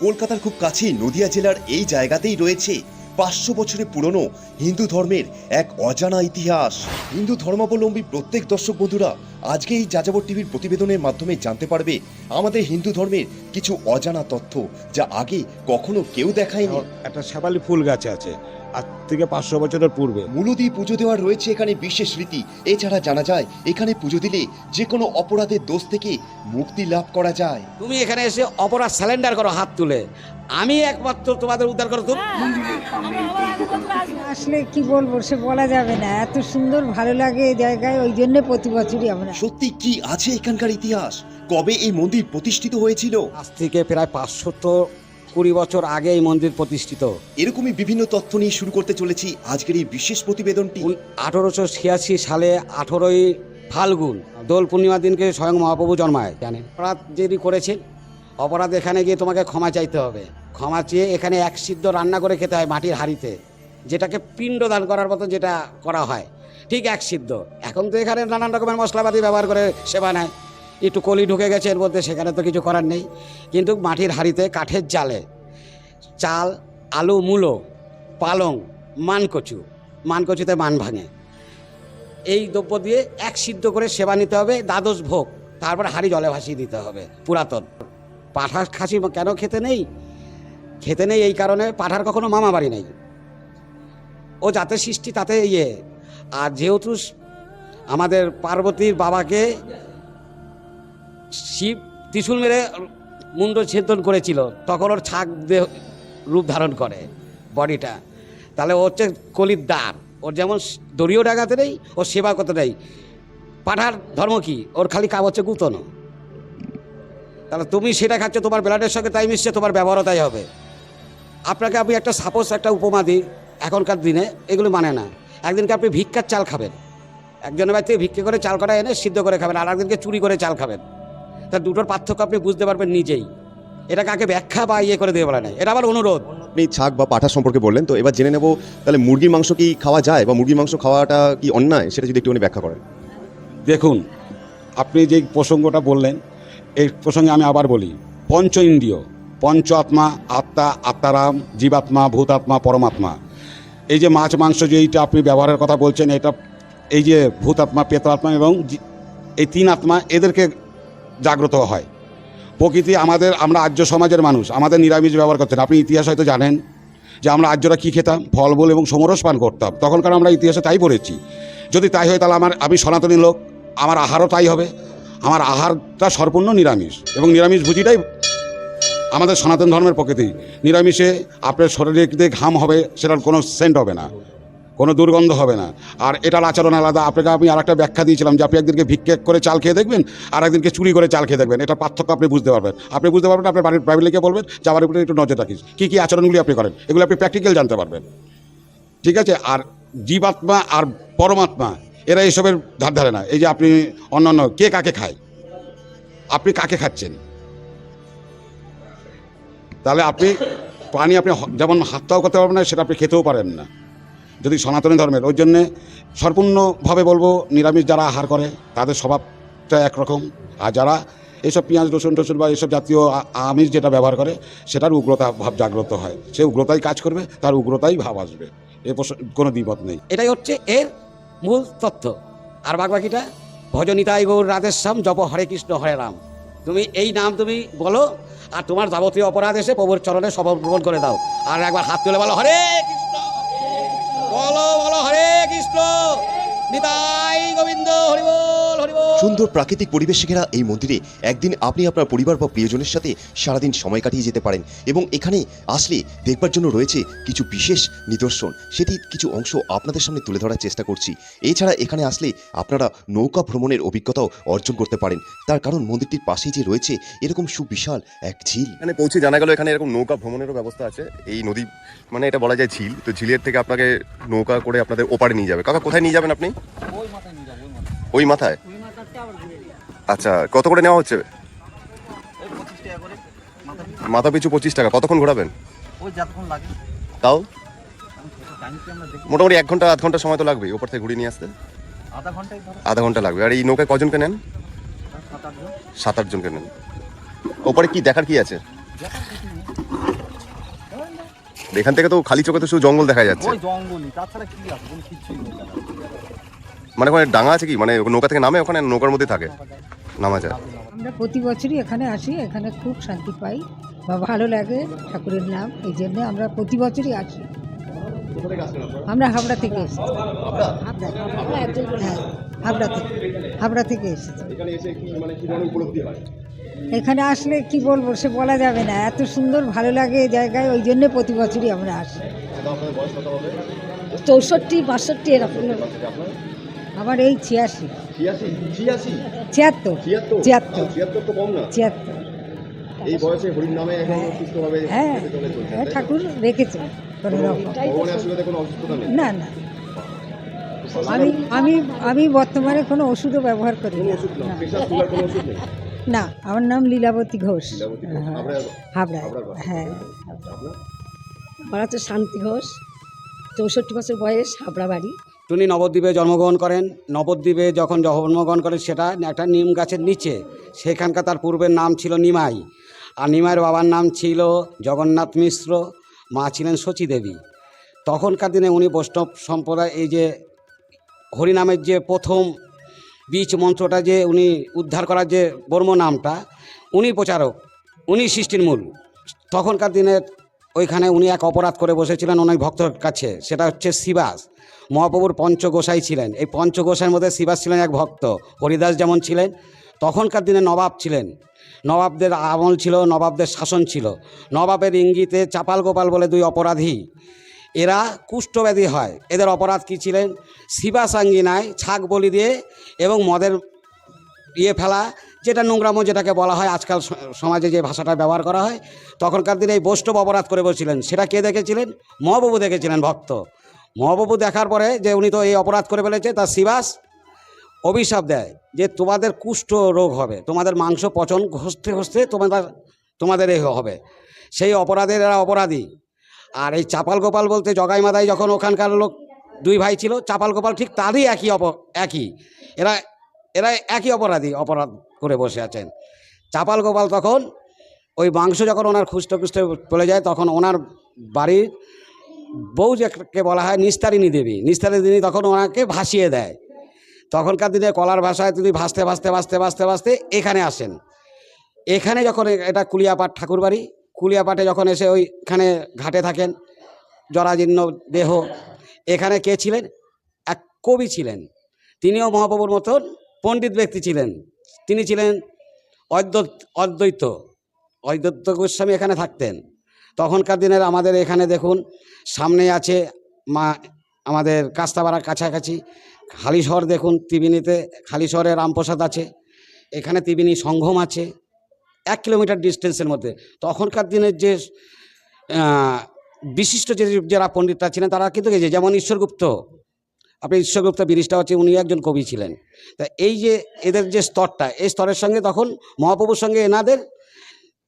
কলকাতার খুব কাছেই নদিয়া জেলার এই জায়গাতেই রয়েছে পাঁচশো বছরের পুরনো হিন্দু ধর্মের এক অজানা ইতিহাস। হিন্দু ধর্মাবলম্বী প্রত্যেক দর্শক বন্ধুরা, আজকে এই যাযাবর টিভির প্রতিবেদনের মাধ্যমে জানতে পারবে আমাদের হিন্দু ধর্মের কিছু অজানা তথ্য যা আগে কখনো কেউ দেখায়নি। একটা শ্যাবালি ফুল গাছ আছে। আজ থেকে পাঁচশো বছরের পূর্বে। মূলদি পুজো দেওয়ার রয়েছে এখানে বিশেষ রীতি। এছাড়া জানা যায় এখানে পুজো দিলে যে কোনো অপরাধের দোষ থেকে মুক্তি লাভ করা যায়। তুমি এখানে এসে অপরাধ স্যালেন্ডার করো হাত তুলে। আমি একমাত্র তোমাদের উদ্ধার করো তুমি আসলে কি বলব সে বলা যাবে না। এত সুন্দর ভালো লাগে এই জায়গায় ওই জন্য প্রতি বছরই আমরা। সত্যি কি আছে এখানকার ইতিহাস? কবে এই মন্দির প্রতিষ্ঠিত হয়েছিল? আজ থেকে প্রায় পাঁচশো তো কুড়ি বছর আগে এই মন্দির প্রতিষ্ঠিত। এরকমই বিভিন্ন তথ্য নিয়ে শুরু করতে চলেছি আজকের এই বিশেষ প্রতিবেদনটি। আঠেরোশো ছিয়াশি সালে আঠেরোই ফাল্গুন দোল পূর্ণিমার দিনকে স্বয়ং মহাপ্রভু জন্মায়। জানেন অপরাধ যদি করেছেন অপরাধ এখানে গিয়ে তোমাকে ক্ষমা চাইতে হবে। ক্ষমা চেয়ে এখানে এক সিদ্ধ রান্না করে খেতে হয় মাটির হাঁড়িতে যেটাকে পিণ্ড দান করার মতো যেটা করা হয়। ঠিক এক সিদ্ধ। এখন তো এখানে নানান রকমের মশলাপাতি ব্যবহার করে সেবা নেয়। একটু কলি ঢুকে গেছে, এর মধ্যে সেখানে তো কিছু করার নেই। কিন্তু মাটির হাঁড়িতে কাঠের জালে, চাল, আলু, মূলো, পালং, মানকচু, মানকচুতে মান ভাঙে। এই দ্রব্য দিয়ে এক সিদ্ধ করে সেবা নিতে হবে, দ্বাদশ ভোগ, তারপরে হাঁড়ি জলে ভাসিয়ে দিতে হবে, পুরাতন। পাঠার খাসি কেন খেতে নেই? খেতে নেই এই কারণে পাঠার কখনো মামা বাড়ি নেই। ও যাতে সৃষ্টি তাতে ইয়ে। আর যেহেতু আমাদের পার্বতীর বাবাকে শিব ত্রিশূল মেরে মুন্ড ছেদন করেছিল, তখন ওর ছাগ দেহ রূপ ধারণ করে বডিটা। তাহলে ও হচ্ছে কলির দ্বার। ওর যেমন দড়িও ডাকাতে নেই, ওর সেবা করতে নেই। পাঠার ধর্ম কি? ওর খালি কাজ হচ্ছে গুতনো। তাহলে তুমি সেটা খাচ্ছ, তোমার ব্লাডের সঙ্গে তাই মিশছে, তোমার ব্যবহারও তাই হবে। আপনাকে আমি একটা সাপোজ একটা উপমা দিই, এখনকার দিনে, এগুলো মানে না। একদিনকে আপনি ভিক্ষার চাল খাবেন। একজনের বাড়ি থেকে ভিক্ষে করে চাল করা এনে সিদ্ধ করে খাবেন, আর একদিনকে চুরি করে চাল খাবেন। তা দুটোর পার্থক্য আপনি বুঝতে পারবেন নিজেই। এটা কাকে ব্যাখ্যা বা ইয়ে করে দিয়ে বলা নাই। এটা আমার অনুরোধ। আপনি ছাগ বা পাঠা সম্পর্কে বললেন তো এবার জেনে নেব তাহলে মুরগির মাংস কি খাওয়া যায় বা মুরগির মাংস খাওয়াটা কি অন্যায়? সেটা যদি একটু একটুখানি ব্যাখ্যা করেন। দেখুন আপনি যে প্রসঙ্গটা বললেন এই প্রসঙ্গে আমি আবার বলি পঞ্চ ইন্দ্রিয় পঞ্চ আত্মা আত্মা আত্মারাম জীবাত্মা ভূতাত্মা পরমাত্মা। এই যে মাছ মাংস যে এইটা আপনি ব্যবহারের কথা বলছেন এটা এই যে ভূতাত্মা প্রেতাত্মা এবং এই তিন আত্মা এদেরকে জাগ্রত হয়। প্রকৃতি আমাদের, আমরা আর্য সমাজের মানুষ, আমাদের নিরামিষ ব্যবহার করতেন আপনি ইতিহাস হয়তো জানেন যে আমরা আর্যরা কী খেতাম? ফলমূল এবং সমরস পান করতাম। তখনকার আমরা ইতিহাসে তাই পড়েছি। যদি তাই হয় তাহলে আমার, আমি সনাতনী লোক, আমার আহারও তাই হবে। আমার আহারটা সম্পূর্ণ নিরামিষ এবং নিরামিষ ভুজিটাই আমাদের সনাতন ধর্মের প্রকৃতি। নিরামিষে আপনার শরীরে ঘাম হবে, সেটার কোনো সেন্ট হবে না। কোনো দুর্গন্ধ হবে না। আর এটার আচরণ আলাদা। আপনাকে আমি আর একটা ব্যাখ্যা দিয়েছিলাম যে আপনি একদিনকে ভিক্ষে করে চাল খেয়ে দেখবেন, আর একদিনকে চুরি করে চাল খেয়ে দেখবেন। এটা পার্থক্য আপনি বুঝতে পারবেন। আপনি বুঝতে পারবেন আপনার বাড়ির ফ্যামিলিকে বলবেন যে আমার উপরে একটু নজর রাখিস। কী কী আচরণগুলি আপনি করেন? এগুলো আপনি প্র্যাকটিক্যাল জানতে পারবেন। ঠিক আছে? আর জীবাত্মা আর পরমাত্মা, এরা এইসবের ধার ধারে না। এই যে আপনি অন্যান্য, কে কাকে খায়? আপনি কাকে খাচ্ছেন? তাহলে আপনি প্রাণী আপনি যেমন হাতটাও করতে পারবেন না, সেটা আপনি খেতেও পারেন না। যদি সনাতনী ধর্মের, ওই জন্যে সম্পূর্ণভাবে বলব, নিরামিষ যারা আহার করে, তাদের স্বভাবটা একরকম। আর যারা এইসব পেঁয়াজ, রসুন, টসুন বা এইসব জাতীয় আমিষ যেটা ব্যবহার করে, সেটার উগ্রতা ভাব জাগ্রত হয়। সে উগ্রতাই কাজ করবে, তার উগ্রতাই ভাব আসবে। এ কোনো দ্বিমত নেই। এটাই হচ্ছে এর মূল তথ্য আর বাকি ভজনিতাই গৌর রাধেশ্যাম, জপ হরে কৃষ্ণ, হরে রাম। তুমি এই নাম তুমি বলো, আর তোমার যাবতীয় অপরাধ এসে প্রভুর চরণে সমর্পণ করে দাও। আর একবার হাত তুলে বলো, হরে নিতাই গোবিন্দ হরিবল। সুন্দর প্রাকৃতিক পরিবেশে ঘেরা এই মন্দিরে একদিন আপনি আপনার পরিবার বা প্রিয়জনের সাথে সারাদিন সময় কাটিয়ে যেতে পারেন এবং এখানে আসলে দেখবার জন্য রয়েছে কিছু বিশেষ নিদর্শন। সেটি কিছু অংশ আপনাদের সামনে তুলে ধরার চেষ্টা করছি। এছাড়া এখানে আসলে আপনারা নৌকা ভ্রমণের অভিজ্ঞতাও অর্জন করতে পারেন। তার কারণ মন্দিরটির পাশেই যে রয়েছে এরকম সুবিশাল এক ঝিল। এখানে পৌঁছে জানা গেল এখানে এরকম নৌকা ভ্রমণেরও ব্যবস্থা আছে। এই নদী মানে এটা বলা যায় ঝিল। তো ঝিলের থেকে আপনাকে নৌকা করে আপনাদের ওপারে নিয়ে যাবে। কাকা কোথায় নিয়ে যাবেন আপনি? ওই মাথায় আচ্ছা কত করে নেওয়া হচ্ছে? মাথা পিছু। পঁচিশ টাকা। কতক্ষণ ঘোরাবেন? তাও? মোটামুটি এক ঘণ্টা আধ ঘণ্টা সময় তো লাগবে ওপর থেকে ঘুরিয়ে নিয়ে আসতে। আধা ঘণ্টা লাগবে। আর এই নৌকায় কজনকে নেন? সাত আট জনকে নেন। ওপরে কি দেখার কি আছে? এখান থেকে তো খালি চোখে তো শুধু জঙ্গল দেখা যাচ্ছে। ওই জঙ্গলই। তাছাড়া কি আছে? মানে ওখানে ডাঙা আছে কি? মানে নৌকা থেকে নামে, ওখানে নৌকার মধ্যে থাকে? নামা যায়। আমরা প্রতি বছরই এখানে আসি, এখানে খুব শান্তি পাই। বা ভালো লাগে ঠাকুরের নাম, এই জন্য আমরা প্রতি বছরই আসি। আমরা হাবড়া থেকে এসেছি। হ্যাঁ হাবড়া থেকে হাবড়া থেকে এসেছি। এখানে আসলে কি বলব, সে বলা যাবে না। এত সুন্দর, ভালো লাগে জায়গায়, ওই জন্য প্রতি বছরই আমরা আসি। চৌষট্টি, বাষট্টি, এরকম। আমার এই ছিয়াশি। ছিয়াত্তর। ছিয়াত্তর? ছিয়াত্তর। এই বয়সে হরিণ নামে হ্যাঁ। হ্যাঁ, ঠাকুর রেখেছে। না না। আমি আমি আমি বর্তমানে কোনো ওষুধও ব্যবহার করি না। না। না আমার নাম লীলাবতী ঘোষ। হ্যাঁ, হাবড়া হ্যাঁ। আমার হচ্ছে শান্তি ঘোষ। চৌষট্টি বছর বয়স হাবড়া বাড়ি উনি নবদ্বীপে জন্মগ্রহণ করেন। নবদ্বীপে যখন জন্মগ্রহণ করেন, সেটা একটা নিম গাছের নিচে। সেখানকার তার পূর্বের নাম ছিল নিমাই। আর নিমাইয়ের বাবার নাম ছিল জগন্নাথ মিশ্র, মা ছিলেন শচী দেবী। তখনকার দিনে উনি বৈষ্ণব সম্প্রদায়, এই যে হরিনামের যে প্রথম বীজ মন্ত্রটা যে উনি উদ্ধার করার যে বর্ম নামটা, উনি প্রচারক, উনি সৃষ্টির মূল। তখনকার দিনে ওইখানে উনি এক অপরাধ করে বসেছিলেন অনেক ভক্তর কাছে। সেটা হচ্ছে শিবাস। মহাপ্রভুর পঞ্চগোসাই ছিলেন। এই পঞ্চগোসাইয়ের মধ্যে শিবাস ছিলেন এক ভক্ত। হরিদাস যেমন ছিলেন, তখনকার দিনে নবাব ছিলেন। নবাবদের আমল ছিল, নবাবদের শাসন ছিল। নবাবের ইঙ্গিতে চাপাল গোপাল বলে দুই অপরাধী। এরা কুষ্ঠব্যাধি হয়। এদের অপরাধ কী ছিলেন? শিবাসাঙ্গিনায় ছাগ বলি দিয়ে এবং মদের ইয়ে ফেলা যেটা নোংরামো যেটাকে বলা হয় আজকাল সমাজে যে ভাষাটা ব্যবহার করা হয়, তখনকার দিনে এই বৈষ্ণব অপরাধ করে বসছিলেন। সেটা কে দেখেছিলেন? মহাবাবু দেখেছিলেন ভক্ত। মহাবাবু দেখার পরে যে উনি তো এই অপরাধ করে ফেলেছে তার শিবাস অভিশাপ দেয় যে তোমাদের কুষ্ঠ রোগ হবে, তোমাদের মাংস পচন ঘষতে ঘষতে তোমাদের তোমাদের এই হবে। সেই অপরাধের এরা অপরাধী। আর এই চাপাল গোপাল বলতে জগাই মাদাই যখন ওখানকার লোক দুই ভাই ছিল, চাপাল গোপাল ঠিক তারই একই অপ, একই। এরা এরা একই অপরাধী, অপরাধ করে বসে আছেন। চাপাল গোপাল তখন ওই মাংস যখন ওনার খুঁজতে খুঁজতে চলে যায়, তখন ওনার বাড়ির বউ যাকে বলা হয় নিস্তারিণী দেবী। নিস্তারিণী তখন ওনাকে ভাসিয়ে দেয়। তখনকার দিনে কলার ভাষায় তিনি ভাসতে ভাসতে ভাসতে ভাসতে ভাসতে এখানে আসেন। এখানে যখন এটা কুলিয়াপাট ঠাকুর বাড়ি কুলিয়াপাটে যখন এসে ওইখানে ঘাটে থাকেন, জরাজীর্ণ দেহ, এখানে কে ছিলেন? এক কবি ছিলেন। তিনিও মহাপ্রভুর মতন পণ্ডিত ব্যক্তি ছিলেন। তিনি ছিলেন অদ্বৈত অদ্বৈত। অদ্বৈত গোস্বামী এখানে থাকতেন। তখনকার দিনের আমাদের এখানে দেখুন, সামনে আছে মা, আমাদের কাস্তাবাড়ার কাছাকাছি হালিশহর দেখুন ত্রিবেণীতে হালিশহরে রামপ্রসাদ আছে। এখানে ত্রিবেণী সঙ্গম আছে, এক কিলোমিটার ডিস্টেন্সের মধ্যে। তখনকার দিনের যে বিশিষ্ট যে, যারা পণ্ডিতরা ছিলেন, তারা কিন্তু যেমন ঈশ্বরগুপ্ত আপনি ঈশ্বরগুপ্ত বিরিশটা হচ্ছে উনি একজন কবি ছিলেন। তা এই যে এদের যে স্তরটা, এই স্তরের সঙ্গে তখন মহাপ্রভুর সঙ্গে এনাদের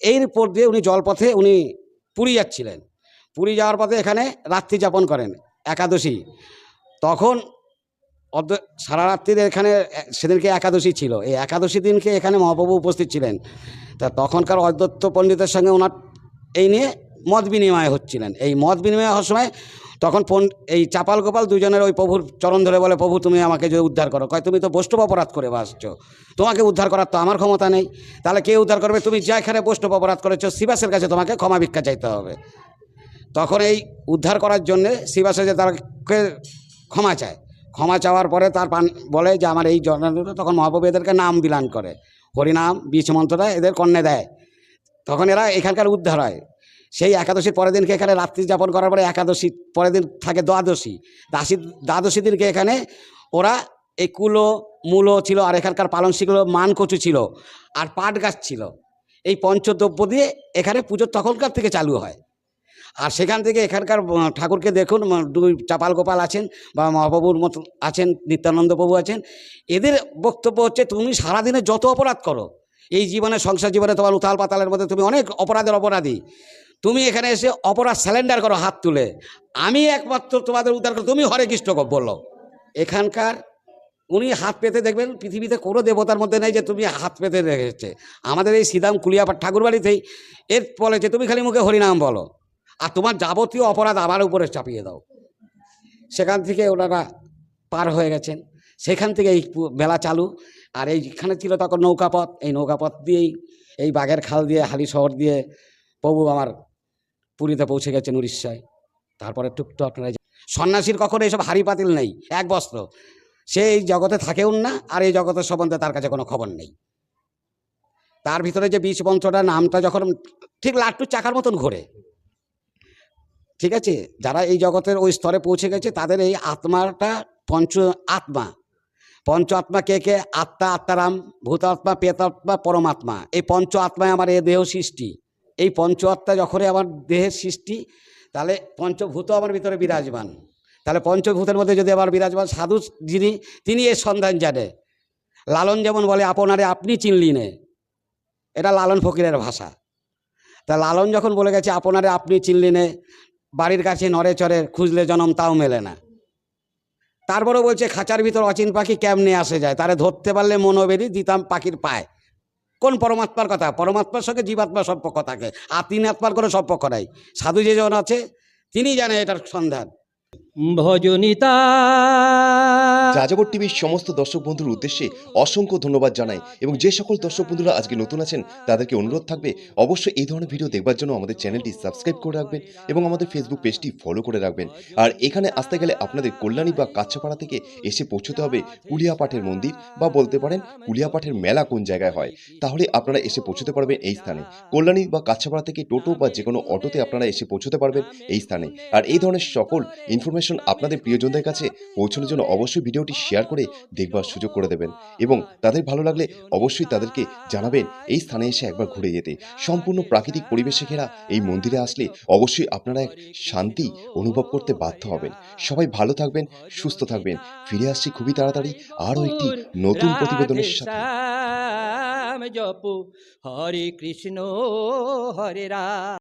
এর উপর দিয়ে উনি জলপথে উনি পুরী যাচ্ছিলেন। পুরী যাওয়ার পথে এখানে রাত্রি যাপন করেন একাদশী। তখন অর্ধ, সারা রাত্রির এখানে সেদিনকে একাদশী ছিল। এই একাদশী দিনকে এখানে মহাপ্রভু উপস্থিত ছিলেন। তা তখনকার অদ্বৈত পণ্ডিতের সঙ্গে ওনার এই নিয়ে মত বিনিময় হচ্ছিলেন। এই মত বিনিময় হওয়ার সময় তখন পন- এই চাপাল গোপাল দুজনের ওই প্রভুর চরণ ধরে বলে, প্রভু, তুমি আমাকে যে উদ্ধার করো। কয়, তুমি তো বৈষ্ণব অপরাধ করে বাসছো তোমাকে উদ্ধার করার তো আমার ক্ষমতা নেই। তাহলে কে উদ্ধার করবে? তুমি যেখানে বৈষ্ণব অপরাধ করেছ, শিবাসের কাছে তোমাকে ক্ষমা ভিক্ষা চাইতে হবে। তখন এই উদ্ধার করার জন্যে শিবাসে যে তারকে ক্ষমা চায়। ক্ষমা চাওয়ার পরে তার পান বলে যে, আমার এই জন্মটা তখন মহাপ্রভু এদেরকে নাম বিলান করে। হরিনাম বীজ মন্ত্রটা এদের কন্যা দেয়। তখন এরা এখানকার উদ্ধার হয়। সেই একাদশীর পরের দিনকে এখানে রাত্রি যাপন করার পরে একাদশী পরের দিন থাকে দ্বাদশী। দাসী দ্বাদশী দিনকে এখানে ওরা এই কুলো, মূলো ছিল আর এখানকার পালং শিগুলো মান কচু ছিল আর পাট গাছ ছিল। এই পঞ্চদ্রব্য দিয়ে এখানে পুজো তখনকার থেকে চালু হয়। আর সেখান থেকে এখানকার ঠাকুরকে দেখুন দুই চাপাল গোপাল আছেন বা মহাপ্রভুর মতো আছেন, নিত্যানন্দ প্রভু আছেন। এদের বক্তব্য হচ্ছে, তুমি সারাদিনে যত অপরাধ করো, এই জীবনে, সংসার জীবনে তোমার উথাল পাতালের মধ্যে তুমি অনেক অপরাধের অপরাধী। তুমি এখানে এসে অপরাধ স্যালেন্ডার করো, হাত তুলে। আমি একমাত্র তোমাদের উদ্ধার করো তুমি হরে কৃষ্ণ বলল এখানকার উনি হাত পেতে দেখবেন, পৃথিবীতে কোনো দেবতার মধ্যে নেই যে তুমি হাত পেতে রেখেছে আমাদের এই সিদাম কুলিয়াপাট ঠাকুর বাড়িতেই এর বলে যে তুমি খালি মুখে হরিনাম বলো। আর তোমার যাবতীয় অপরাধ আমার উপরে চাপিয়ে দাও। সেখান থেকে ওনারা পার হয়ে গেছেন। সেখান থেকে এই মেলা চালু। আর এইখানে ছিল তখন নৌকাপথ। এই নৌকাপথ দিয়েই এই বাঘের খাল দিয়ে, হালি শহর দিয়ে প্রভু আমার পুরীতে পৌঁছে গেছেন উড়িষ্যায়। তারপরে টুকটো আপনারা সন্ন্যাসীর কখনো এইসব হাড়ি পাতিল নেই, এক বস্ত্র। সে এই জগতে থাকেও না, আর এই জগতের সম্বন্ধে তার কাছে কোনো খবর নেই। তার ভিতরে যে বিষ মন্ত্রটা নামটা যখন ঠিক লাট্টুর চাকার মতন ঘোরে। ঠিক আছে? যারা এই জগতের ওই স্তরে পৌঁছে গেছে, তাদের এই আত্মাটা পঞ্চ আত্মা। পঞ্চ আত্মা কে কে? আত্মা, আত্মারাম, ভূতাত্মা পেতাত্মা পরমাত্মা। এই পঞ্চ আত্মায় আমার এ দেহ সৃষ্টি। এই পঞ্চ আত্মা যখনই আমার দেহের সৃষ্টি, তাহলে পঞ্চভূত আমার ভিতরে বিরাজমান। তাহলে পঞ্চভূতের মধ্যে যদি আবার বিরাজমান সাধু যিনি, তিনি এর সন্ধান জানে। লালন যেমন বলে, আপনারে আপনি চিনলি নে। এটা লালন ফকিরের ভাষা। তা লালন যখন বলে গেছে, আপনারে আপনি চিনলি নে, বাড়ির কাছে নড়ে চড়ে খুঁজলে জনম তাও মেলে না। তারপরেও বলছে, খাঁচার ভিতর অচিন পাখি কেমনে আসে যায়? তারে ধরতে পারলে মনোবেরি দিতাম পাখির পায়। কোন পরমাত্মার কথা? পরমাত্মার সঙ্গে জীবাত্মার সম্পর্ক থাকে। আর তিন আত্মার কোনো সম্পর্ক নাই। সাধু যেজন আছে তিনি জানে এটার সন্ধান। টিভির সমস্ত দর্শক বন্ধুর উদ্দেশ্যে অসংখ্য ধন্যবাদ জানাই এবং যে সকল দর্শক বন্ধুরা আজকে নতুন আছেন, তাদেরকে অনুরোধ থাকবে অবশ্যই এই ধরনের ভিডিও দেখবার জন্য আমাদের চ্যানেলটি সাবস্ক্রাইব করে রাখবেন এবং আমাদের ফেসবুক পেজটি ফলো করে রাখবেন। আর এখানে আসতে গেলে আপনাদের কল্যাণী বা কাচ্চাপাড়া থেকে এসে পৌঁছতে হবে কুলিয়াপাঠের মন্দির বা বলতে পারেন কুলিয়াপাঠের মেলা কোন জায়গায় হয়। তাহলে আপনারা এসে পৌঁছতে পারবেন এই স্থানে। কল্যাণী বা কাচ্চাপাড়া থেকে টোটো বা যে কোনো অটোতে আপনারা এসে পৌঁছতে পারবেন এই স্থানে। আর এই ধরনের সকল ইনফরমেশন আপনাদের প্রিয়জনদের কাছে পৌঁছানোর জন্য অবশ্যই ভিডিওটি শেয়ার করে দেখবার সুযোগ করে দেবেন এবং তাদের ভালো লাগলে অবশ্যই তাদেরকে জানাবেন এই স্থানে এসে একবার ঘুরে যেতে। সম্পূর্ণ প্রাকৃতিক পরিবেশে ঘেরা এই মন্দিরে আসলে অবশ্যই আপনারা এক শান্তি অনুভব করতে বাধ্য হবেন। সবাই ভালো থাকবেন সুস্থ থাকবেন। ফিরে আসছি খুবই তাড়াতাড়ি আরও একটি নতুন প্রতিবেদনের সাথে। জপ হরে কৃষ্ণ হরে রাম